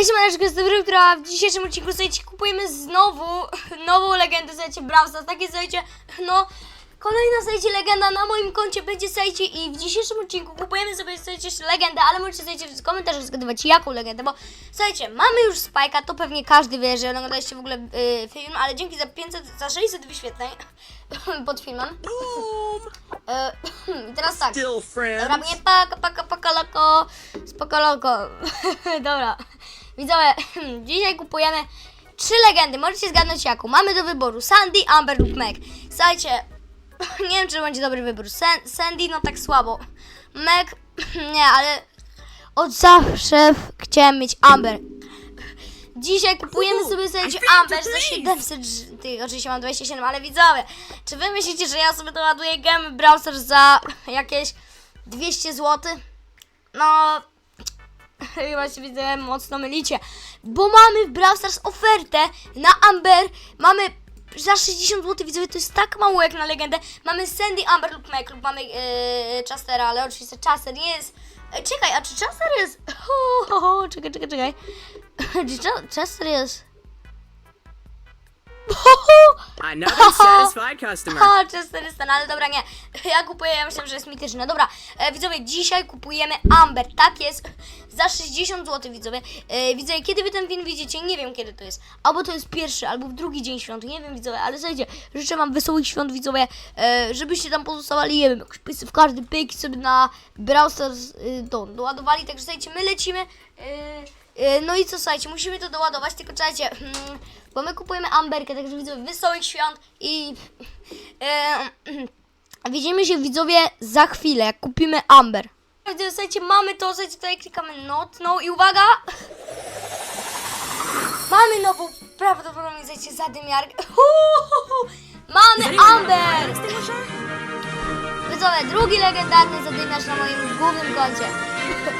Hej, siemaneczko, jest dobry, która w dzisiejszym odcinku, słuchajcie, kupujemy znowu nową legendę, słuchajcie, Brawl Stars, takie, słuchajcie, no, kolejna, słuchajcie, legenda na moim koncie będzie, słuchajcie, i w dzisiejszym odcinku kupujemy sobie, słuchajcie, jeszcze legendę, ale możecie, słuchajcie, w komentarzach zgadywać, jaką legendę, bo, słuchajcie, mamy już Spike'a, to pewnie każdy wie, że oglądaliście w ogóle y, film, ale dzięki za 500, za 600 wyświetleń pod filmem. E, I teraz tak. Still Dobra, mnie paka, paka, paka, loko, spoko, loko. Dobra, widzowie, dzisiaj kupujemy trzy legendy, możecie zgadnąć jaką. Mamy do wyboru Sandy, Amber lub Meg. Słuchajcie, nie wiem, czy to będzie dobry wybór. San Sandy, no tak słabo. Meg, nie, ale od zawsze chciałem mieć Amber. Dzisiaj kupujemy sobie, słuchajcie, Amber za place. 700, ż- ty, oczywiście mam 27, ale widzowie, czy wy myślicie, że ja sobie doładuję gemy Brawl Stars za jakieś 200 zł? No, chyba się widzę, mocno mylicie, bo mamy w Brawl Stars ofertę na Amber, mamy za 60 zł, widzowie, to jest tak mało jak na legendę. Mamy Sandy, Amber lub Meg, lub mamy yy, Chastera, ale oczywiście Chaster nie jest... Czekaj, a czy Chaster jest... Ho, ho, ho, czekaj, czekaj, czekaj. Czy Ch- Chester jest... Another satisfied customer. O, 400, no ale dobra, nie. Ja kupuję, ja myślę, że jest mityczny. Dobra, e, widzowie, dzisiaj kupujemy Amber. Tak jest, za 60 zł, widzowie. E, widzowie, kiedy wy ten film widzicie, nie wiem kiedy to jest. Albo to jest pierwszy, albo w drugi dzień świąt, nie wiem, widzowie, ale słuchajcie, życzę wam wesołych świąt, widzowie, e, żebyście tam pozostawali, nie wiem, jakoś pisy w każdy pyk sobie na Brawl Stars y, to doładowali. Także słuchajcie, my lecimy. E, No i co, słuchajcie, musimy to doładować, tylko czekajcie, hmm, bo my kupujemy Amberkę, także widzowie, wesołych świąt i e, widzimy się widzowie za chwilę, jak kupimy Amber. Słuchajcie, mamy to, słuchajcie, tutaj klikamy not, no i uwaga, mamy nową, prawdopodobnie, słuchajcie, zadymiarkę, mamy Amber! Widzowie, drugi legendarny zadymiarz na moim głównym koncie.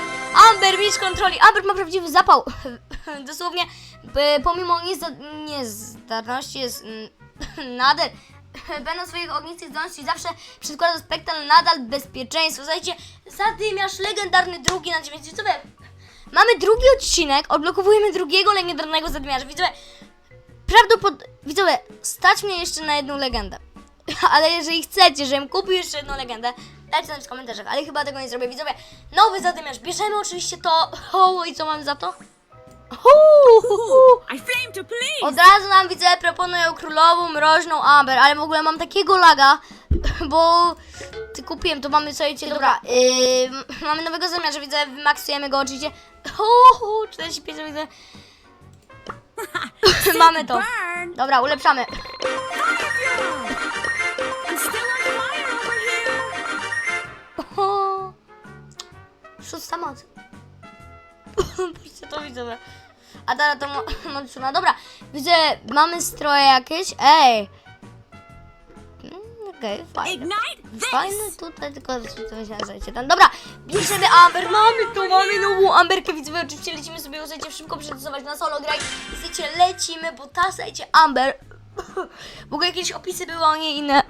Amber, mistrz kontroli. Amber ma prawdziwy zapał. Dosłownie, pomimo niezda- niezdarności jest mm, nadal. Będąc swoich ognistych zdolności zawsze przedkłada spektakl nadal bezpieczeństwo. Słuchajcie, zadymiarz legendarny drugi na 9 widzowie. Mamy drugi odcinek, odblokowujemy drugiego legendarnego zadymiarza. Widzowie, prawdopodobnie, widzowie, stać mnie jeszcze na jedną legendę. Ale jeżeli chcecie, żebym kupił jeszcze jedną legendę, dajcie znać w komentarzach, ale chyba tego nie zrobię. Widzowie, nowy zadymiarz, bierzemy oczywiście to. O, i co mam za to? Uhuhu. I flamed to please. Od razu nam widzę, proponują królową mroźną Amber, ale w ogóle mam takiego laga, bo ty kupiłem, to mamy słuchajcie, dobra, yy, mamy nowego zamiarza, widzę, wymaksujemy go oczywiście. Uhu, 45 widzę. mamy to. Dobra, ulepszamy. Szósta moc. Patrzcie, to widzowie. A teraz to mo- Monczuna. Dobra, widzę, mamy stroje jakieś. Ej. Mm, Okej, fajne. Ignite this. Fajne tutaj, tylko to tam. Dobra, bierzemy Amber, mamy tu, mamy nową Amberkę, widzowie, oczywiście lecimy sobie, słuchajcie, szybko przetestować na solo graj. Słuchajcie, lecimy, bo ta, słuchajcie, Amber, w ogóle jakieś opisy były o niej inne,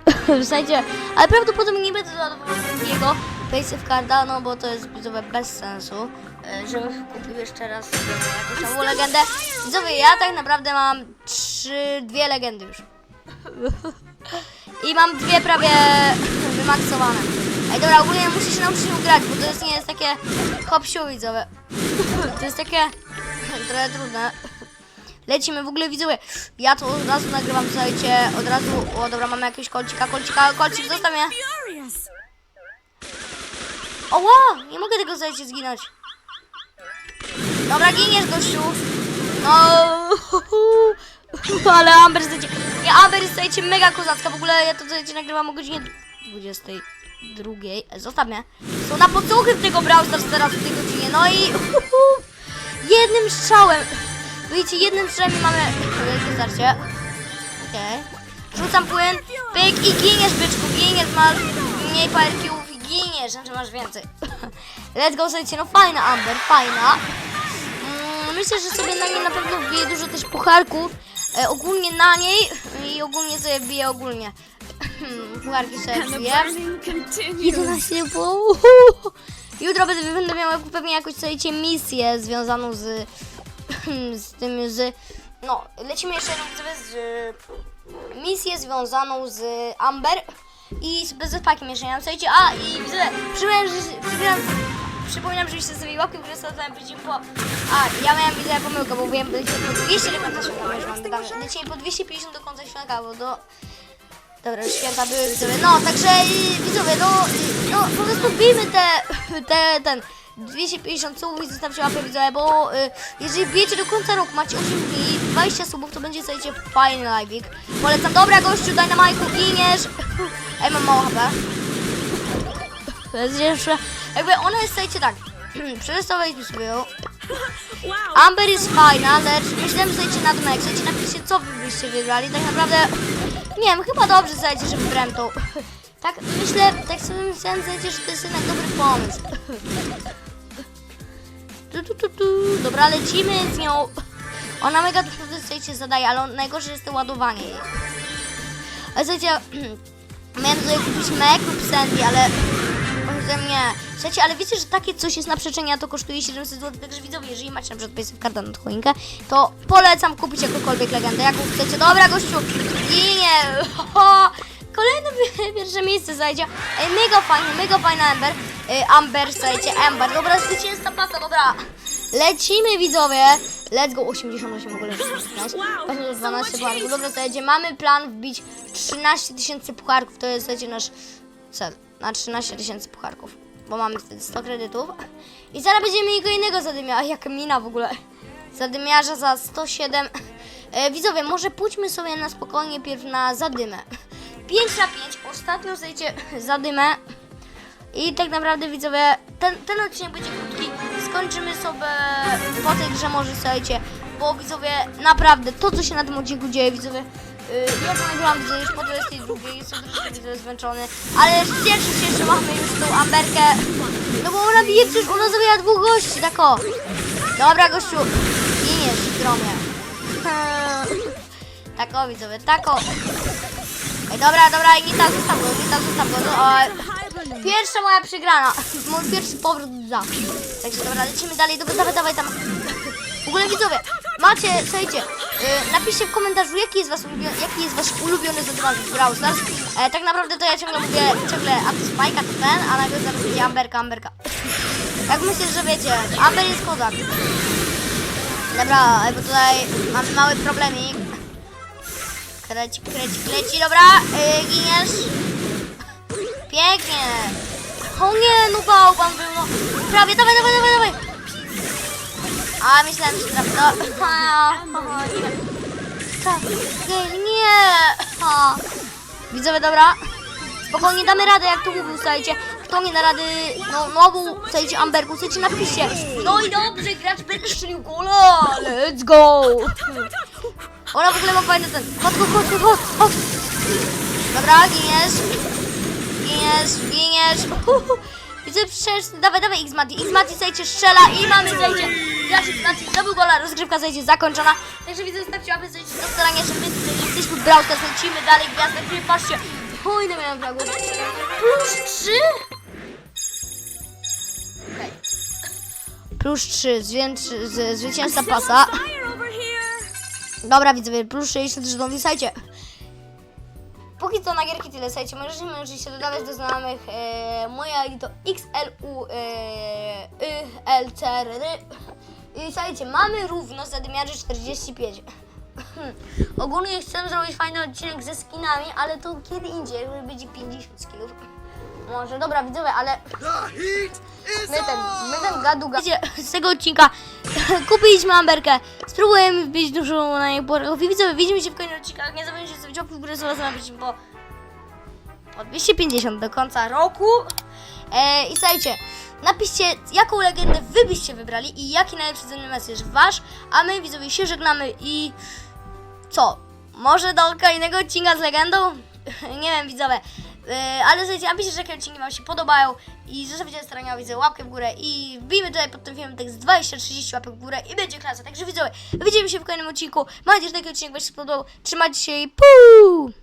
słuchajcie, ale prawdopodobnie nie będę doładował drugiego Face Carda, no bo to jest, widzowie, bez sensu, e, żebym kupił jeszcze raz jakąś nową legendę. Widzowie, ja tak naprawdę mam trzy, dwie legendy już. I mam dwie prawie wymaksowane. Ej, dobra, ogólnie muszę się nauczyć grać, bo to jest, nie jest takie hop widzowie. To jest takie trochę trudne. Lecimy, w ogóle widzowie, ja to od razu nagrywam, słuchajcie, od razu, o dobra, mamy jakiegoś kolcika, kolcika, kolcik, zostaw mnie. Furious. O, wow, nie mogę tego, słuchajcie, zginąć. Dobra, giniesz, gościu. No, ale Amber, słuchajcie, nie, Amber jest, mega kozacka, w ogóle ja to, słuchajcie, nagrywam o godzinie 22. E, Zostaw mnie. Są na podsłuchy w tego Brawl Stars teraz w tej godzinie, no i jednym strzałem. Widzicie, jednym strzałem mamy wielkie starcie. Okej. Rzucam płyn, pyk i giniesz, byczku, giniesz, masz mniej parkiów i giniesz, znaczy masz więcej. Let's go, słuchajcie, no fajna Amber, fajna. Mm, myślę, że sobie na niej na pewno wbije dużo też pucharków. E, ogólnie na niej i ogólnie sobie wbije ogólnie. Pucharki sobie continues. 11 pół. Jutro będę, będę miała pewnie jakąś, słuchajcie, misję związaną z z tym, z... No, lecimy jeszcze widzowie z misję związaną z Amber i z bezpakiem jeszcze nie mam, słuchajcie, a i widzowie, przypominam, że... Przypominam, przypominam, żebyście sobie łapkę w górę przeciw po... A, ja miałem widzę pomyłkę, bo wiem, lecimy po 200 do końca świata, mam dodane. Lecimy po 250 do końca świata, bo do... Dobra, już święta były widzowie. No, także widzowie, no, no po prostu wbijmy te, te, ten 250 subów i zostawcie łapę widzowie, bo y, jeżeli wbijecie do końca roku, macie 8 dni, 20 subów, to będzie słuchajcie fajny live'ik. Polecam, dobra gościu, daj na majku, giniesz. Ej, mam mało HP. To jest jeszcze, jakby ona jest, słuchajcie tak, przetestowaliśmy sobie ją. Amber jest fajna, lecz myślałem, że słuchajcie na dno, jak słuchajcie napiszcie, co wy byście wybrali, tak naprawdę, nie wiem, chyba dobrze, słuchajcie, że wybrałem tą. Tak, myślę, tak sobie myślałem, słuchajcie, że to jest jednak dobry pomysł. Tu, tu, tu, tu. Dobra, lecimy z nią. Ona mega dużo, słuchajcie, zadaje, ale najgorsze jest to ładowanie jej. Ale słuchajcie, miałem tutaj kupić lub Sandy, ale Może mnie. Słuchajcie, ale wiecie, że takie coś jest na przeczenie, a to kosztuje 700 zł. Także widzowie, jeżeli macie na przykład PaySafe kartę na choinkę, to polecam kupić jakąkolwiek legendę, jaką chcecie. Dobra, gościu, ginie. Ho, Kolejne pi- pierwsze miejsce, słuchajcie. Ej, mega fajny, mega fajna Amber. Ej, Amber, słuchajcie, Amber. Dobra, zwycięzca pasa, dobra. Lecimy, widzowie. Let's go, 88 w ogóle. Wow, Pewnie so 12 much pucharków. Dobra, słuchajcie, mamy plan wbić 13 tysięcy pucharków. To jest, słuchajcie, nasz cel. Na 13 tysięcy pucharków. Bo mamy wtedy 100 kredytów. I zaraz będziemy mieli innego zadymiarza. Jak mina w ogóle. Zadymiarza za 107. E, widzowie, może pójdźmy sobie na spokojnie pierw na zadymę. 5 na 5. Ostatnio, słuchajcie, zadymę. I tak naprawdę widzowie, ten, ten odcinek będzie krótki. Skończymy sobie po tej grze może słuchajcie, bo widzowie naprawdę to co się na tym odcinku dzieje widzowie. Yy, ja nagrałam widzę już po 22, jestem troszkę widzowie zmęczony, ale cieszę się, że mamy już tą Amberkę. No bo ona bije przecież, ona zabija dwóch gości, tak o. Dobra gościu, giniesz gromie. Tak o widzowie, tak o. Ej, dobra, dobra, Gita, zostaw go, Gita, zostaw go. No, o, Pierwsza moja przegrana. Mój pierwszy powrót za. Także dobra, lecimy dalej. Dobra, dawaj, dawaj tam. W ogóle widzowie, macie, słuchajcie, yy, napiszcie w komentarzu, jaki jest, was ulubiony, jaki jest wasz ulubiony zadymacz w Brawl Stars. Tak naprawdę to ja ciągle mówię, ciągle, a to Spike'a to ten, a nagle zaraz będzie Amberka, Amberka. Jak myślę, że wiecie, Amber jest kozak. Dobra, bo tutaj mamy mały problemik. Krecik, krecik, leci, dobra, yy, giniesz. Pięknie. O nie, no bałwan był, no. Prawie, dawaj, dawaj, dawaj, dawaj. A, myślałem, że trafi. No. Ha, ha, nie. Nie. Ha. Widzowie, dobra. Spokojnie, damy radę, jak tu mówił, słuchajcie. Kto nie da rady, no, nową, słuchajcie, Amberku, słuchajcie, napiszcie. No i dobrze, gracz Berk strzelił gola. Let's go. Ona w ogóle ma fajny ten. Chodź, chodź, chodź, chodź, chodź. Dobra, giniesz. Giniesz, giniesz. Uhu. Widzę, przecież, dawaj, dawaj X-Mati. X-Mati, słuchajcie, strzela i mamy, słuchajcie, gracz X-Mati zdobył gola, rozgrywka, słuchajcie, zakończona. Także widzę, zostawcie łapy, słuchajcie, do starania, że my tutaj jesteśmy lecimy dalej, gwiazdę, który, patrzcie. Oj, no miałem flagę. Plus 3? Okej. Plus 3, zwiększy, z, zwycięzca pasa. Here. Dobra, widzowie, plus 60 żetonów, słuchajcie. Póki co na gierki tyle, słuchajcie, możecie mi oczywiście dodawać do znajomych. E, moja ID to XLU e, y, LCR i słuchajcie, mamy równo zadymiarzy 45. Ogólnie chcę zrobić fajny odcinek ze skinami, ale to kiedy indziej, jakby będzie 50 skinów. Może, dobra widzowie, ale my ten, my ten gadu Wiecie, z tego odcinka kupiliśmy Amberkę, spróbujemy wbić dużo na niej porów i widzowie, widzimy się w kolejnych odcinkach, nie zapomnijcie zostawić łapki w górę, bo po 250 do końca roku e, i słuchajcie, napiszcie jaką legendę wy byście wybrali i jaki najlepszy cenny message wasz, a my widzowie się żegnamy i co? Może do kolejnego odcinka z legendą? nie wiem, widzowie. Yy, ale słuchajcie, napiszcie, że jakie odcinki Wam się podobają i zostawcie starania widzę łapkę w górę i wbijmy tutaj pod tym filmem tekst 20-30 łapek w górę i będzie klasa. Także widzowie, widzimy się w kolejnym odcinku. Mam nadzieję, że taki odcinek Wam się spodobał. Trzymajcie się i puu!